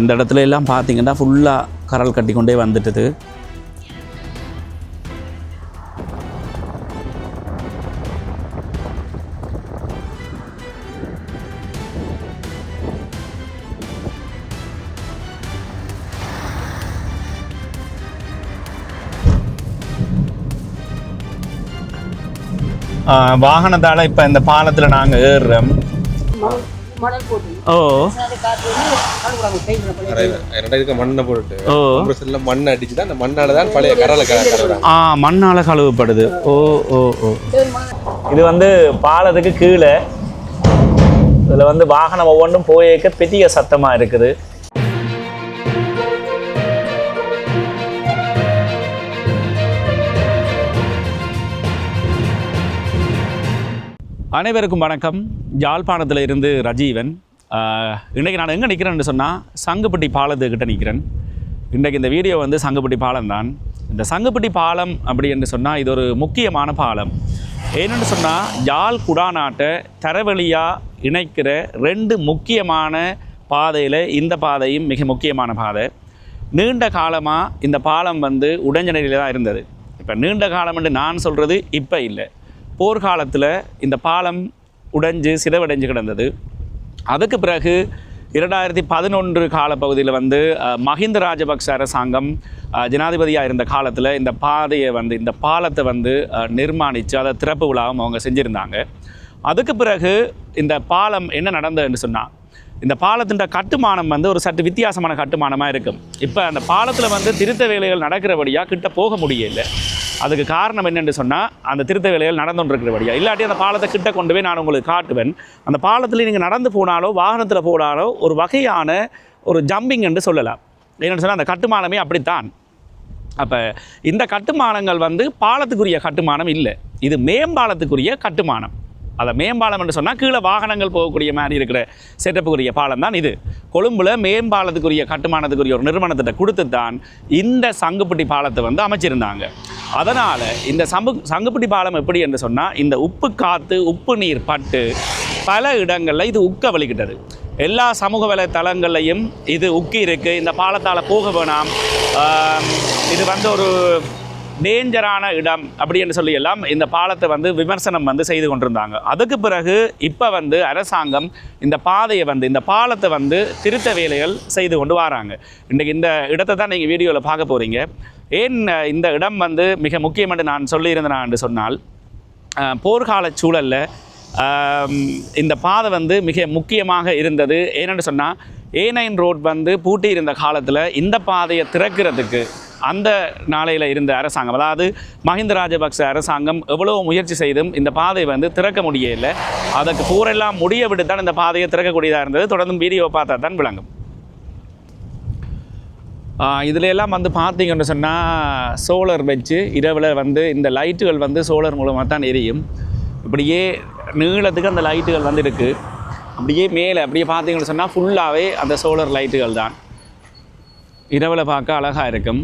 இந்த இடத்துல எல்லாம் பார்த்தீங்கன்னா ஃபுல்லாக கரல் கட்டி கொண்டே வந்துட்டுது. வாகனத்தால் இப்போ இந்த பாலத்தில் நாங்கள் ஏறுறோம். மண்ணால் கழுவப்படுது. ஓ ஓ ஓ. இது வந்து பாலத்துக்கு கீழே. இதில் வந்து வாகனம் ஒவ்வொன்றும் போயிருக்க பெரிய சத்தமாக இருக்குது. அனைவருக்கும் வணக்கம். யாழ்ப்பாணத்தில் இருந்து ரஜீவன். இன்றைக்கி நான் எங்கே நிற்கிறேன்னு சொன்னால் சங்குப்பட்டி பாலத்துக்கிட்ட நிற்கிறேன் இன்றைக்கு இந்த வீடியோ வந்து சங்குப்பட்டி பாலம் தான். இந்த சங்குப்பட்டி பாலம் அப்படி என்று சொன்னால் இது ஒரு முக்கியமான பாலம். ஏன்னு சொன்னால் யாழ் குடாநாட்டை தரவழியாக இணைக்கிற ரெண்டு முக்கியமான பாதையில் இந்த பாதையும் மிக முக்கியமான பாதை. நீண்ட காலமாக இந்த பாலம் வந்து உடைஞ்ச நிலையில் தான் இருந்தது. இப்போ நீண்ட காலம் என்று நான் சொல்கிறது இப்போ இல்லை. போர்க்காலத்தில் இந்த பாலம் உடைஞ்சு சிதவடைஞ்சு கிடந்தது. அதுக்கு பிறகு இரண்டாயிரத்தி பதினொன்று காலப்பகுதியில் வந்து மஹிந்த ராஜபக்ச அரசாங்கம் ஜனாதிபதியாக இருந்த காலத்தில் இந்த பாதையை வந்து இந்த பாலத்தை வந்து நிர்மாணித்து அதை திறப்பு விழாவும் அவங்க செஞ்சுருந்தாங்க. அதுக்கு பிறகு இந்த பாலம் என்ன நடந்ததுன்னு சொன்னால் இந்த பாலத்தின் கட்டுமானம் வந்து ஒரு சற்று வித்தியாசமான கட்டுமானமாக இருக்கும். இப்போ அந்த பாலத்தில் வந்து திருத்த வேலைகள் நடக்கிறபடியாக கிட்ட போக முடியல. அதுக்கு காரணம் என்னென்னு சொன்னால் அந்த திருத்த வேலைகள் நடந்துகிட்ருக்கிறபடியா இல்லாட்டி அந்த பாலத்தை கிட்ட கொண்டு போய் நான் உங்களுக்கு காட்டுவேன். அந்த பாலத்தில் நீங்கள் நடந்து போனாலோ வாகனத்தில் போனாலோ ஒரு வகையான ஒரு ஜம்பிங் என்று சொல்லலாம். என்னென்னு சொன்னால் அந்த கட்டுமானமே அப்படித்தான். அப்போ இந்த கட்டுமானங்கள் வந்து பாலத்துக்குரிய கட்டுமானம் இல்லை. இது மேம்பாலத்துக்குரிய கட்டுமானம். அதை மேம்பாலம் என்று சொன்னால் கீழே வாகனங்கள் போகக்கூடிய மாதிரி இருக்கிற செட்டப்புக்குரிய பாலம் தான் இது. கொழும்பில் மேம்பாலத்துக்குரிய கட்டுமானத்துக்குரிய ஒரு நிறுவனத்திட்ட கொடுத்து தான் இந்த சங்குப்பட்டி பாலத்தை வந்து அமைச்சிருந்தாங்க. அதனால் இந்த சம்பு சங்குப்பட்டி பாலம் எப்படி என்று சொன்னால் இந்த உப்பு காற்று உப்பு நீர் பட்டு பல இடங்களில் இது உக்க வலிக்கிட்டது எல்லா சமூக வலைத்தளங்கள்லையும் இது உக்கி இருக்குது இந்த பாலத்தால் போக வேணாம். இது வந்து ஒரு டேஞ்சரான இடம் அப்படி என்று சொல்லி எல்லாம் இந்த பாலத்தை வந்து விமர்சனம் வந்து செய்து கொண்டிருந்தாங்க. அதுக்கு பிறகு இப்போ வந்து அரசாங்கம் இந்த பாதையை வந்து இந்த பாலத்தை வந்து திருத்த வேலைகள் செய்து கொண்டு வராங்க. இன்றைக்கி இந்த இடத்தை தான் நீங்கள் வீடியோவில் பார்க்க போகிறீங்க ஏன் இந்த இடம் வந்து மிக முக்கியம் என்று நான் சொல்லியிருந்தேன் என்று சொன்னால் போர்க்கால சூழலில் இந்த பாதை வந்து மிக முக்கியமாக இருந்தது. ஏனென்று சொன்னால் ஏ நைன் ரோட் வந்து பூட்டி இருந்த காலத்தில் இந்த பாதையை திறக்கிறதுக்கு அந்த நாளையில் இருந்த அரசாங்கம் அதாவது மஹிந்த ராஜபக்ச அரசாங்கம் எவ்வளோ முயற்சி செய்தும் இந்த பாதையை வந்து திறக்க முடியலை அதற்கு பூரெல்லாம் முடிய விட்டு தான் இந்த பாதையை திறக்கக்கூடியதாக இருந்தது. தொடர்ந்து வீடியோ பார்த்தா தான் விளங்கும். இதில் எல்லாம் வந்து பார்த்தீங்கன்னு சொன்னால் சோலர் வச்சு இரவில் வந்து இந்த லைட்டுகள் வந்து சோலர் மூலமாக தான் எரியும். இப்படியே நீளத்துக்கு அந்த லைட்டுகள் வந்து இருக்குது அப்படியே மேலே அப்படியே பார்த்தீங்கன்னு சொன்னால் ஃபுல்லாகவே அந்த சோலார் லைட்டுகள் தான். இரவில் பார்க்க அழகாக இருக்கும்.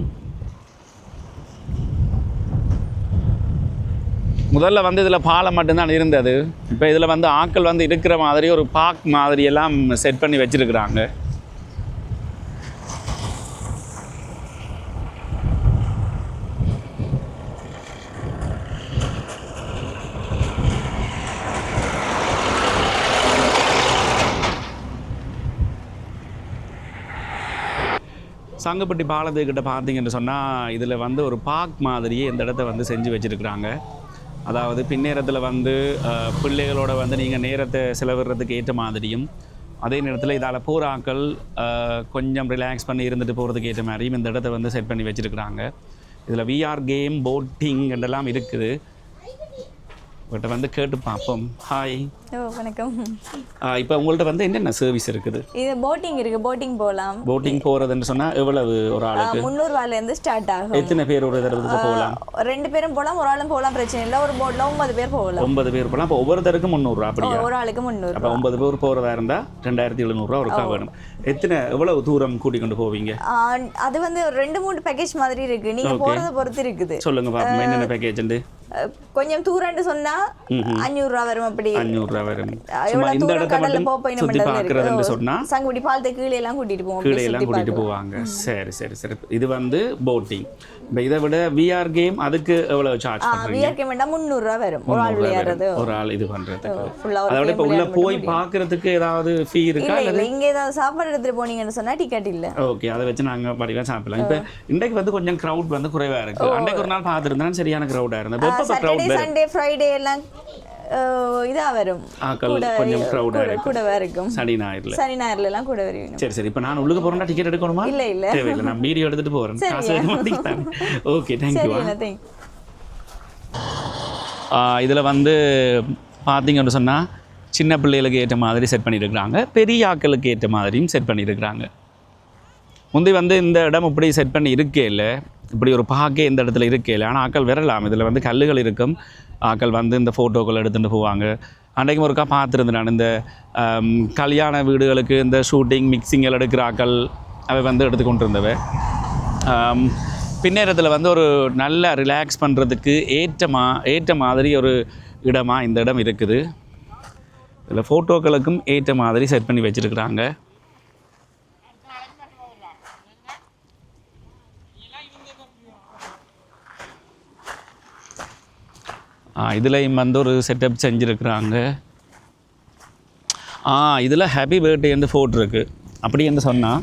முதல்ல வந்து இதில் பாலம் மட்டும்தான் இருந்தது. இப்போ இதில் வந்து ஆக்கள் வந்து இருக்கிற மாதிரி ஒரு பார்க் மாதிரி எல்லாம் செட் பண்ணி வச்சுருக்குறாங்க. சங்கப்பட்டி பாலத்துக்கிட்ட பார்த்தீங்கன்னு சொன்னால் இதில் வந்து ஒரு பார்க் மாதிரியே இந்த இடத்த வந்து செஞ்சு வச்சுருக்குறாங்க. அதாவது பின்னேரத்தில் வந்து பிள்ளைகளோட வந்து நீங்கள் நேரத்தை செலவிடுறதுக்கு ஏற்ற மாதிரியும் அதே நேரத்தில் இதால் பூராக்கள் கொஞ்சம் ரிலாக்ஸ் பண்ணி இருந்துட்டு போகிறதுக்கு ஏற்ற மாதிரியும் இந்த இடத்த வந்து செட் பண்ணி வச்சுருக்குறாங்க. இதில் விஆர் கேம் போட்டிங் எல்லாம் இருக்குது. உங்கள்கிட்ட வந்து கேட்டு பார்ப்போம். ஹாய் ஓ வணக்கம். இப்போ உங்கள்கிட்ட வந்து என்னென்ன சர்வீஸ் இருக்குது? இது போட்டிங் இருக்கு போட்டிங் போகலாம். போட்டிங் போகிறதுன்னு சொன்னால் எவ்வளவு ஒரு ஆளுக்கு? முந்நூறுவால இருந்து ஸ்டார்ட் ஆகும். எத்தனை பேர் ஒரு தடவைக்கு போகலாம்? ரெண்டு பேரும் போகலாம் ஒரு ஆளும் போகலாம் பிரச்சனை இல்லை. ஒரு போட்ல ஒன்பது பேர் போகலாம். ஒன்பது பேர் போகலாம். அப்போ ஒவ்வொருத்தருக்கும் முந்நூறுரூவா அப்படியா? ஒரு ஆளுக்கு முந்நூறு அப்போ ஒன்பது பேர் போகிறதா இருந்தால் ரெண்டாயிரத்தி எழுநூறுவா ஒருக்கா வேணும். எத்தனை எவ்வளவு தூரம் கூட்டிக் கொண்டு போவீங்க அது வந்து ஒரு ரெண்டு மூணு பேக்கேஜ் மாதிரி இருக்கு. நீங்க போறத பொறுத்து இருக்குது. சொல்லுங்க பாப்போம் என்னென்ன பேக்கேஜ் கொஞ்சம் தூரம்னு சொன்னா அஞ்சூறு ரூபா வரும் அப்படி. அஞ்சூறுரூவா வரும். சும்மா எவ்வளவு இந்த தூரம் கடல்ல போய் சொன்னால் சங்குடி பாலத்தை கீழே எல்லாம் கூட்டிட்டு போவோம். கீழே எல்லாம் பார்க்கலாம். போவாங்க. சரி சரி சரி. இது வந்து போட்டிங் இதை விட விஆர் கேம் அதுக்கு எவ்வளோ சார்ஜ் ஆ பண்ணுறீங்க வியர்க்க வேண்டாம் முந்நூறு ரூபா வரும். ஒரு ஆள் விளையாடுறது. ஒரு ஆள் இது ஒரு அதோட இப்போ உள்ள போய் மட்டும் பார்க்கறதுக்கு ஏதாவது ஃபீ இருக்கா? இல்ல இங்க ஏதாவது சாப்பாடு எடுத்துட்டு போனீங்கன்னு சொன்னா டிக்கெட் இல்ல. ஓகே அதை வச்சு நாங்கள் படிவாக சாப்பிடலாம். இப்போ இன்றைக்கு வந்து கொஞ்சம் க்ரௌட் வந்து குறைவாக இருக்குது அன்றைக்கு ஒரு நாள் பார்த்துருந்தேன் சரியான க்ரௌடாக இருந்தது. சாட்டர்டே வரும். சண்டே ஃப்ரைடே எல்லாம் இதா வரும். கொஞ்சம் இருக்கும். கூடவா இருக்கும். சனி ஞாயிறுல. சனி ஞாயிறுல எல்லாம் கூட வருவீங்க சரி சரி. இப்போ நான் உள்ளுக்கு போகிறேன்னா டிக்கெட் எடுக்கணுமா? இல்ல, இல்ல. தேவையில்லை. நான் வீடியோ எடுத்துகிட்டு போகிறேன் சரியா? காசு மாட்டிக்கிட்டேன் ஓகே தேங்க்யூ nothing. இதில் வந்து பார்த்தீங்கன்னு சொன்னால் சின்ன பிள்ளைகளுக்கு ஏற்ற மாதிரி செட் பண்ணியிருக்கிறாங்க பெரிய ஆட்களுக்கு ஏற்ற மாதிரியும் செட் பண்ணியிருக்கிறாங்க முந்தி வந்து இந்த இடம் இப்படி செட் பண்ணி இருக்கே இல்லை. இப்படி ஒரு பாக்கே இந்த இடத்துல இருக்கே இல்லை ஆனால் ஆக்கள் வரலாம். இதில் வந்து கல்லுகள் இருக்கும். ஆக்கள் வந்து இந்த ஃபோட்டோக்கள் எடுத்துகிட்டு போவாங்க. அன்றைக்கும் ஒருக்கா பார்த்துருந்தேன் நான் இந்த கல்யாண வீடுகளுக்கு இந்த ஷூட்டிங் மிக்சிங்கள் எடுக்கிற ஆக்கள் அவை வந்து எடுத்து கொண்டு இருந்தவ பின்னேரத்தில் வந்து ஒரு நல்ல ரிலாக்ஸ் பண்ணுறதுக்கு ஏற்றமா ஏற்ற மாதிரி ஒரு இடமாக இந்த இடம் இருக்குது. இதில் ஃபோட்டோக்களுக்கும் ஏற்ற மாதிரி செட் பண்ணி வச்சுருக்குறாங்க. இதுலேயும் வந்து ஒரு செட்டப் செஞ்சுருக்குறாங்க. ஆ இதில் ஹாப்பி பர்த்டே வந்து இருக்குது அப்படி என்று சொன்னால்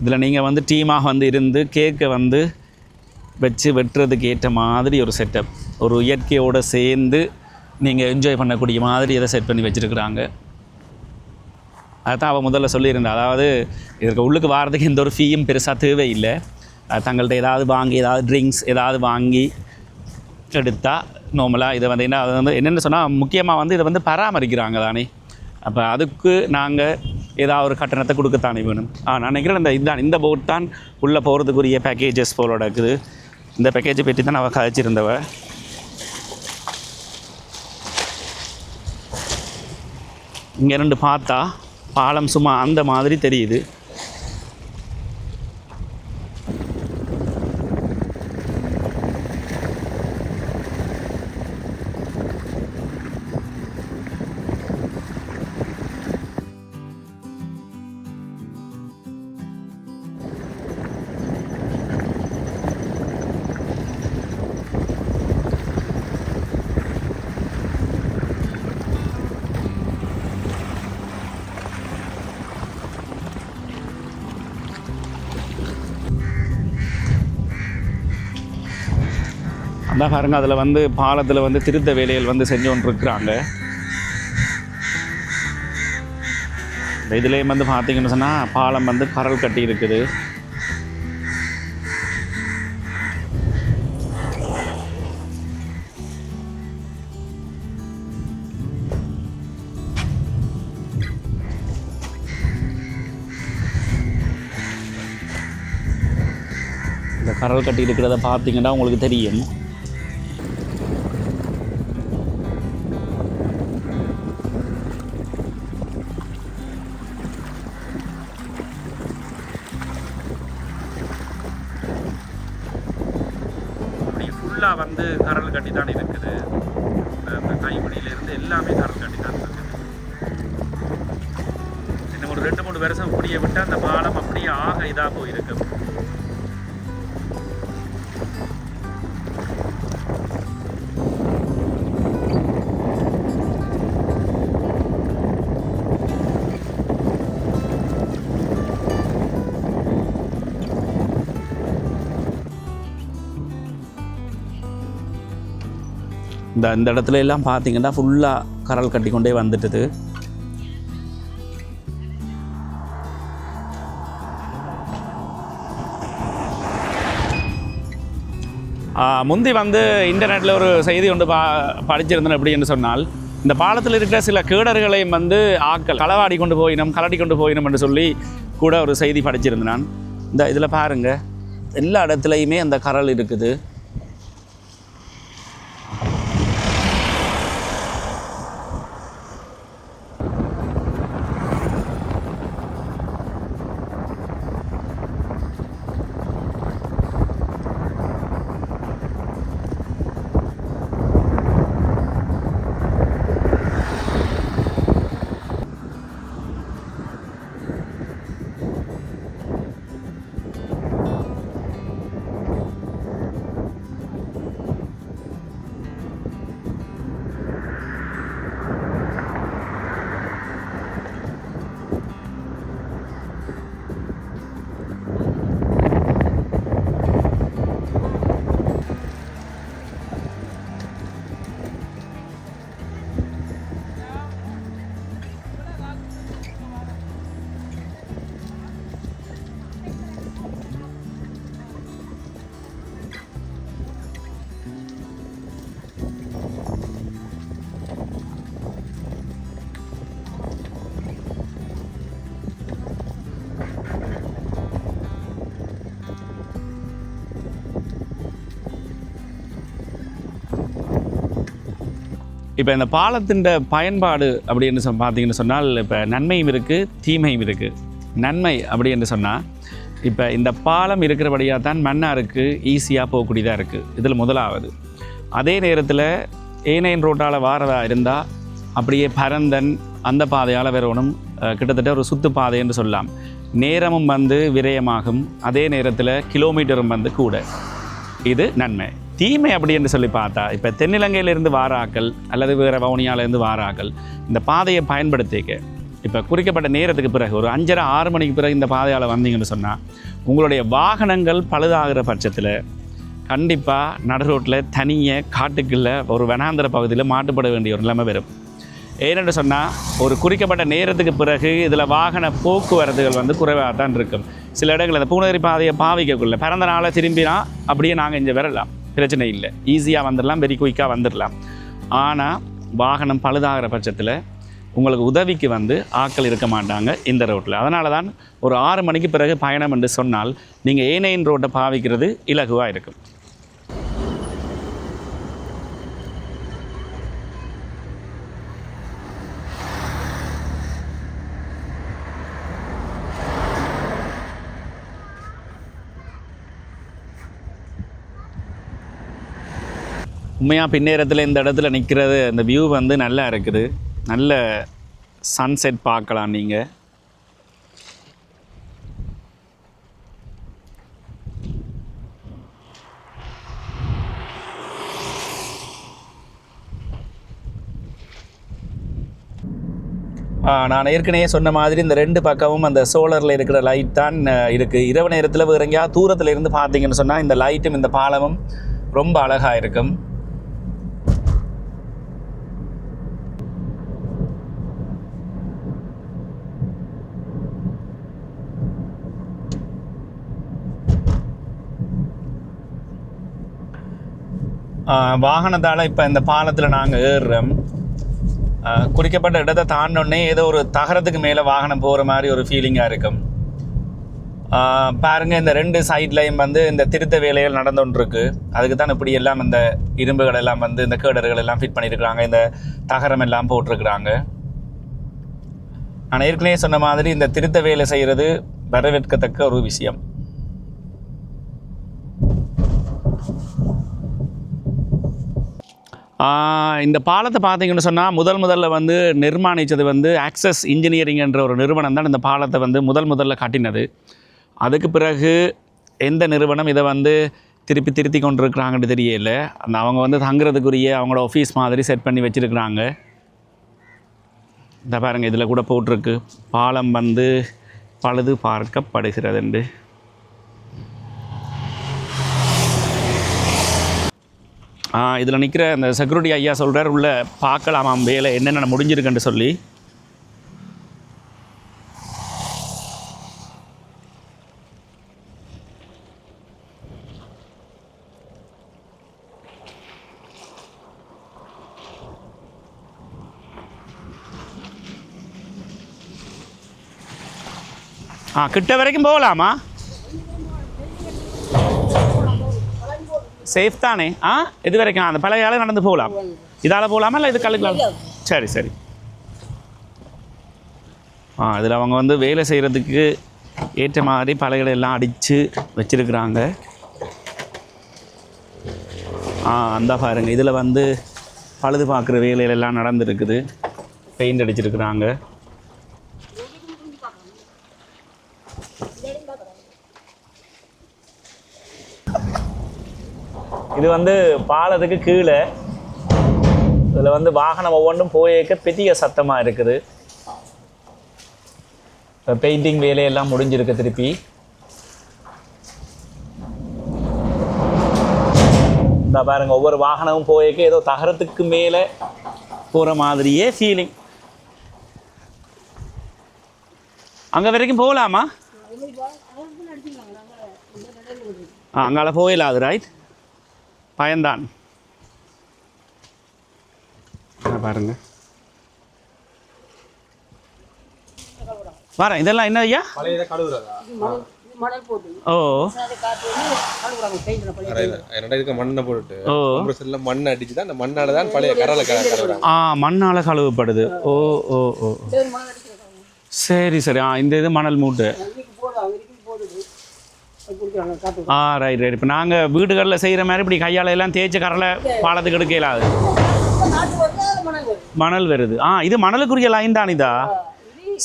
இதில் நீங்கள் வந்து டீமாக வந்து இருந்து கேக்கை வந்து வச்சு வெட்டுறதுக்கு ஏற்ற மாதிரி ஒரு செட்டப் ஒரு இயற்கையோடு சேர்ந்து நீங்கள் என்ஜாய் பண்ணக்கூடிய மாதிரி இதை செட் பண்ணி வச்சுருக்குறாங்க. அதுதான் அவள் முதல்ல சொல்லியிருந்தா. அதாவது இதற்கு உள்ளுக்கு வாரதுக்கு எந்த ஒரு ஃபீயும் பெருசாக தேவையில்லை. அது தங்கள்கிட்ட ஏதாவது வாங்கி ஏதாவது ட்ரிங்க்ஸ் ஏதாவது வாங்கி எடுத்தால் நார்மலாக இதை வந்து என்ன அது வந்து என்னென்னு சொன்னால் முக்கியமாக வந்து இதை வந்து பராமரிக்கிறாங்க தானே. அப்போ அதுக்கு நாங்கள் ஏதாவது ஒரு கட்டணத்தை கொடுக்கத்தானே வேணும். ஆ நான் நினைக்கிறேன் இந்த இதுதான் இந்த போட் தான் உள்ளே போகிறதுக்குரிய பேக்கேஜஸ் போல இருக்குது இந்த பேக்கேஜை பற்றி தான் அவள் கதைச்சிருந்தவ. இங்கே ரெண்டு பார்த்தா பாலம் சும்மா அந்த மாதிரி தெரியுது. அந்த பாருங்க அதில் வந்து பாலத்தில் வந்து திருத்த வேலைகள் வந்து செஞ்சு கொண்டிருக்கிறாங்க இந்த இதுலேயும் வந்து பார்த்தீங்கன்னு சொன்னால் பாலம் வந்து கரல் கட்டி இருக்குது. இந்த கரல் கட்டி இருக்கிறத பார்த்தீங்கன்னா உங்களுக்கு தெரியும். ஃபுல்லாக வந்து கரல் கட்டி தான் இருக்குது அந்த கைமணியிலேருந்து எல்லாமே கரல் கட்டி தான் இருக்குது. இன்னும் ஒரு ரெண்டு மூணு வருஷம் இப்படியே விட்டு அந்த பாலம் அப்படியே ஆக இதாக போயிருக்கு இந்த இந்த இடத்துல எல்லாம் பார்த்தீங்கன்னா ஃபுல்லாக கரல் கட்டி கொண்டே வந்துட்டுது முந்தி வந்து இன்டர்நெட்டில் ஒரு செய்தி ஒன்று பா படிச்சிருந்தேன் எப்படின்னு சொன்னால் இந்த பாலத்தில் இருக்கிற சில கேடர்களையும் வந்து ஆக்கள் களவாடி கொண்டு போயினோம் கலடி கொண்டு போயினும் என்று சொல்லி கூட ஒரு செய்தி படிச்சிருந்தேன் நான். இந்த இதில் பாருங்கள் எல்லா இடத்துலையுமே அந்த கரல் இருக்குது. இப்போ இந்த பாலத்தின் பயன்பாடு அப்படின்னு சொ பார்த்தீங்கன்னு சொன்னால் இப்போ நன்மையும் இருக்குது தீமையும் இருக்குது நன்மை அப்படி என்று சொன்னால் இப்போ இந்த பாலம் இருக்கிறபடியாக தான் மன்னாருக்கு ஈஸியாக போகக்கூடியதாக இருக்குது இதில் முதலாவது. அதே நேரத்தில் ஏனையன் ரோட்டால் வாரதா இருந்தால் அப்படியே பரந்தன் அந்த பாதையால் வரணும் கிட்டத்தட்ட ஒரு சுத்து பாதை என்று சொல்லலாம். நேரமும் வந்து விரயமாகும் அதே நேரத்தில் கிலோமீட்டரும் வந்து கூட. இது நன்மை. தீமை அப்படி என்று சொல்லி பார்த்தா இப்போ தென்னிலங்கையிலிருந்து வாராக்கள் அல்லது வேறு வவுனியாவிலேருந்து வாராக்கள் இந்த பாதையை பயன்படுத்திக்க இப்போ குறிக்கப்பட்ட நேரத்துக்கு பிறகு ஒரு அஞ்சரை ஆறு மணிக்கு பிறகு இந்த பாதையால் வந்தீங்கன்னு சொன்னால் உங்களுடைய வாகனங்கள் பழுதாகிற பட்சத்தில் கண்டிப்பாக நடு ரோட்டில் காட்டுக்குள்ளே ஒரு வனாந்திர பகுதியில் மாட்டுப்பட வேண்டிய ஒரு நிலைமை வரும். ஏனென்று சொன்னால் ஒரு குறிக்கப்பட்ட நேரத்துக்கு பிறகு இதில் வாகன போக்குவரத்துகள் வந்து குறைவாக தான் இருக்கும். சில இடங்களில் இந்த பூநகரி பாதையை பாவிக்கக்குள்ள பிறந்த நாளை திரும்பினா அப்படியே நாங்கள் இங்கே வரலாம். பிரச்சனை இல்லை. ஈஸியாக வந்துடலாம் வெரி குயிக்காக வந்துடலாம். ஆனால் வாகனம் பழுதாகிற பட்சத்தில் உங்களுக்கு உதவிக்கு வந்து ஆட்கள் இருக்க மாட்டாங்க இந்த ரோட்டில் அதனால தான் ஒரு ஆறு மணிக்கு பிறகு பயணம் என்று சொன்னால் நீங்கள் ஏனையின் ரோட்டை பாவிக்கிறது இலகுவாக இருக்கும். உண்மையாக பின்னேரத்தில் இந்த இடத்துல நிற்கிறது அந்த வியூ வந்து நல்லா இருக்குது. நல்ல சன்செட் பார்க்கலாம் நீங்கள் நான் ஏற்கனவே சொன்ன மாதிரி இந்த ரெண்டு பக்கமும் அந்த சோலரில் இருக்கிற லைட் தான் இருக்குது இரவு நேரத்தில் வேறு எங்கேயா தூரத்தில் இருந்து பார்த்தீங்கன்னு சொன்னால் இந்த லைட்டும் இந்த பாலமும் ரொம்ப அழகாக இருக்கும். வாகனத்தால் இப்போ இந்த பாலத்தில் நாங்கள் ஏறுறோம். குறிக்கப்பட்ட இடத்தை தாண்டோடனே ஏதோ ஒரு தகரத்துக்கு மேலே வாகனம் போகிற மாதிரி ஒரு ஃபீலிங்காக இருக்கும். பாருங்கள் பாருங்க இந்த ரெண்டு சைட்லையும் வந்து இந்த திருத்த வேலைகள் நடந்துகிட்ருக்கு அதுக்கு தான் இப்படி எல்லாம் இந்த இரும்புகள் எல்லாம் வந்து இந்த கேடர்கள் எல்லாம் ஃபிட் பண்ணியிருக்கிறாங்க. இந்த தகரம் எல்லாம் போட்டிருக்கிறாங்க. நான் ஏற்கனவே சொன்ன மாதிரி இந்த திருத்த வேலை செய்கிறது வரவேற்கத்தக்க ஒரு விஷயம். இந்த பாலத்தை பார்த்தீங்கன்னு சொன்னால் முதல் முதல்ல வந்து நிர்மாணித்தது வந்து ஆக்சஸ் இன்ஜினியரிங் என்ற ஒரு நிறுவனம் தான் இந்த பாலத்தை வந்து முதல் முதல்ல கட்டினது. அதுக்கு பிறகு எந்த நிறுவனம் இதை வந்து திருப்பி திருத்தி கொண்டிருக்கிறாங்கன்னு தெரியல. அந்த அவங்க வந்து தங்குறதுக்குரிய அவங்களோட ஆஃபீஸ் மாதிரி செட் பண்ணி வச்சுருக்கிறாங்க. இந்த பாருங்கள் இதில் கூட போட்டிருக்கு. பாலம் வந்து பழுது பார்க்கப்படுகிறதுண்டு இதில் நிற்கிற அந்த செக்யூரிட்டி ஐயா சொல்கிறார் உள்ள பார்க்கலாமாம் வேலை என்னென்ன முடிஞ்சிருக்குன்னு சொல்லி. ஆ கிட்ட வரைக்கும் போகலாமா? சேஃப் தானே? ஆ? இது வரைக்கும் அந்த பழைய நடந்து போகலாம். இதால் போகலாமா இல்லை இது கல்லுக்கலாம் சரி சரி. ஆ இதில் அவங்க வந்து வேலை செய்கிறதுக்கு ஏற்ற மாதிரி பலைகளை எல்லாம் அடித்து வச்சிருக்கிறாங்க. ஆ அந்த பாருங்க. இதில் வந்து பழுது பார்க்குற வேலைகள் எல்லாம் நடந்துருக்குது. பெயிண்ட் அடிச்சிருக்கிறாங்க. இது வந்து பாலத்துக்கு கீழே. இதில் வந்து வாகனம் ஒவ்வொன்றும் போயிருக்க பெரிய சத்தமாக இருக்குது. இப்போ பெயிண்டிங் வேலையெல்லாம் முடிஞ்சிருக்கு திருப்பி. இந்த பாருங்க ஒவ்வொரு வாகனமும் போயிருக்க ஏதோ தகரத்துக்கு மேலே போகிற மாதிரியே ஃபீலிங் அங்கே வரைக்கும் போகலாமா? ஆ அங்கால போயிடலாது ரைட் பயன்தான் ஆ, பாருங்க. வரேன் இதெல்லாம் என்ன ஐயா? ஓ. மண்ணை போட்டுட்டு மண் அடிச்சு தான் அந்த மண்ணால தான் பழைய கடலை க- கலவுறாங்க ஆ மண்ணால் கழுவப்படுது. ஓ ஓ ஓ. சரி சரி. ஆ இந்த இது மணல் மூட்டு. ஆ ரைட் ரைட் இப்போ நாங்கள் வீடுகளில் செய்கிற மாதிரி இப்படி கையால் எல்லாம் தேய்ச்சி கடலை பாலத்துக்கு எடுக்க இயலாது மணல் வருது. ஆ இது மணலுக்குரிய லைன் தான் இதா?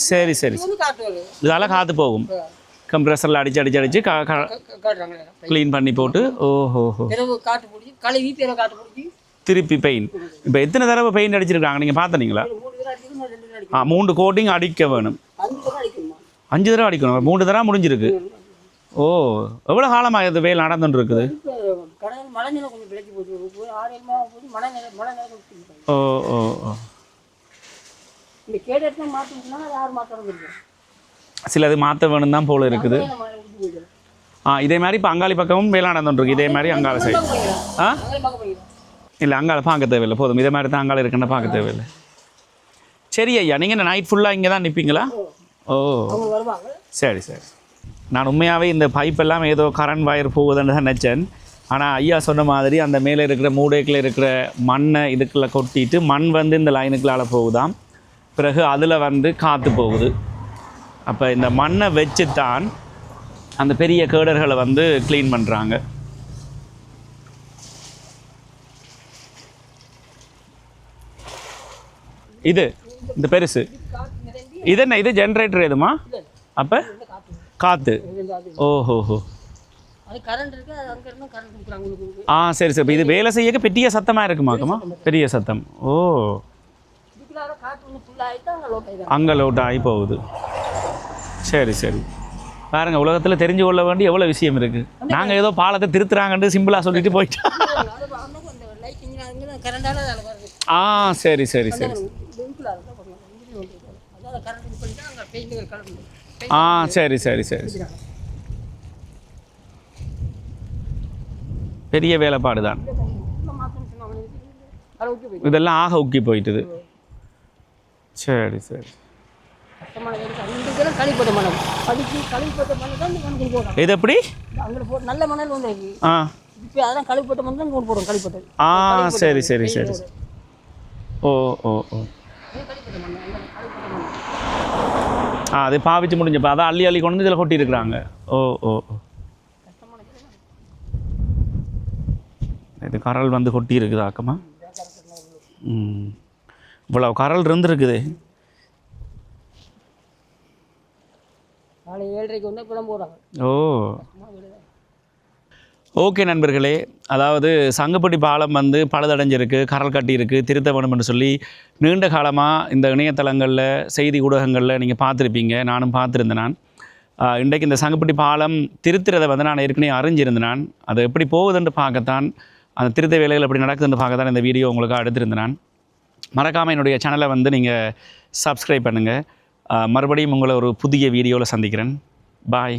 சரி சரி. இதால் காற்று போகும். கம்ப்ரெசரில் அடிச்சு அடிச்சு அடிச்சு க்ளீன் பண்ணி போட்டு ஓஹோ திருப்பி பெயிண்ட் இப்போ எத்தனை தடவை பெயிண்ட் அடிச்சிருக்காங்க? நீங்கள் பார்த்தனீங்களா ஆ மூன்று கோட்டிங் அடிக்க வேணும். அஞ்சு தடவை அடிக்கணுமா? மூணு தடவை முடிஞ்சிருக்கு. ஓ எவ்வளோ காலமாக இது வேலை நடந்துட்டு இருக்குது. ஓ ஓ ஓ. சிலது மாற்ற வேணும் தான் போல இருக்குது. ஆ இதே மாதிரி இப்போ அங்காளி பக்கமும் வேலை நடந்துட்டு இருக்கு இதே மாதிரி அங்காள சைடு ஆ? இல்லை அங்காள பார்க்க தேவையில்லை. போதும். இதே மாதிரி தான் அங்காள இருக்குன்னு பார்க்க தேவையில்லை. சரி ஐயா. நீங்கள் நைட் ஃபுல்லாக இங்கே தான் நிற்பீங்களா ஓ. சரி சரி. நான் உண்மையாகவே இந்த பைப் எல்லாம் ஏதோ கரண்ட் வயர் போகுதுன்னு தான் நினச்சேன். ஆனால் ஐயா சொன்ன மாதிரி அந்த மேலே இருக்கிற மூடைக்குள்ளே இருக்கிற மண்ணை இதுக்குள்ளே கொட்டிட்டு மண் வந்து இந்த லைனுக்குள்ளால போகுதாம். பிறகு அதில் வந்து காற்று போகுது. அப்போ இந்த மண்ணை வச்சு தான் அந்த பெரிய கேடர்களை வந்து க்ளீன் பண்ணுறாங்க இது இந்த பெருசு. இது என்ன இது ஜென்ரேட்டர் எதுமா அப்போ காற்று ஓஹோஹோ ஆ சரி சரி. இது வேலை செய்யக்க பெரிய சத்தமாக இருக்குமாக்குமா பெரிய சத்தம். ஓ. அங்கே லோட் ஆகி போகுது. சரி சரி. பாருங்க உலகத்தில் தெரிஞ்சு கொள்ள வேண்டிய எவ்வளோ விஷயம் இருக்குது நாங்கள் ஏதோ பாலத்தை திருத்துறாங்கன்னு சிம்பிளாக சொல்லிட்டு போயிட்டோம். ஆ சரி சரி சரி. ஆ சரி சரி சரி. பெரிய வேலைப்பாடு தான் இதெல்லாம் ஆக உக்கி போயிட்டுது. சரி சரி. இது எப்படி? நல்ல மணல் வந்து ஆ அதெல்லாம் கழிப்பட்ட மணல் தான் கொண்டு போடுறோம் கழிப்பட்டது ஆ சரி சரி சரி. ஓ ஓ ஓ இது கழிப்பட்ட மணல் அந்த கழிப்பட்ட மணல் ஆ அது பாவிச்சு முடிஞ்சப்போ அதான் அள்ளி அள்ளி கொண்டு வந்து இதில் கொட்டி இருக்கிறாங்க ஓ ஓ. இது கரல் வந்து கொட்டி இருக்குது ஆக்கமா? ம். இவ்வளோ கரல் இருந்துருக்குது. நாளை ஏழரைக்கு வந்து போகிறாங்க ஓ. ஓகே நண்பர்களே அதாவது சங்கப்பட்டி பாலம் வந்து பழுதடைஞ்சிருக்கு கரல் கட்டியிருக்கு திருத்த வேணும் என்று சொல்லி நீண்ட காலமாக இந்த இணையதளங்களில் செய்தி ஊடகங்களில் நீங்கள் பார்த்துருப்பீங்க. நானும் பார்த்துருந்தேன் நான். இன்றைக்கு இந்த சங்கப்பட்டி பாலம் திருத்துறதை வந்து நான் ஏற்கனவே அறிஞ்சிருந்தேன் நான். அது எப்படி போகுதுன்னு பார்க்கத்தான் அந்த திருத்த வேலைகள் எப்படி நடக்குதுன்னு பார்க்கத்தான் இந்த வீடியோ உங்களுக்கு எடுத்திருந்தேன் நான். மறக்காமல் என்னுடைய சேனலை வந்து நீங்கள் சப்ஸ்கிரைப் பண்ணுங்கள் மறுபடியும் உங்களை ஒரு புதிய வீடியோவில் சந்திக்கிறேன். பாய்.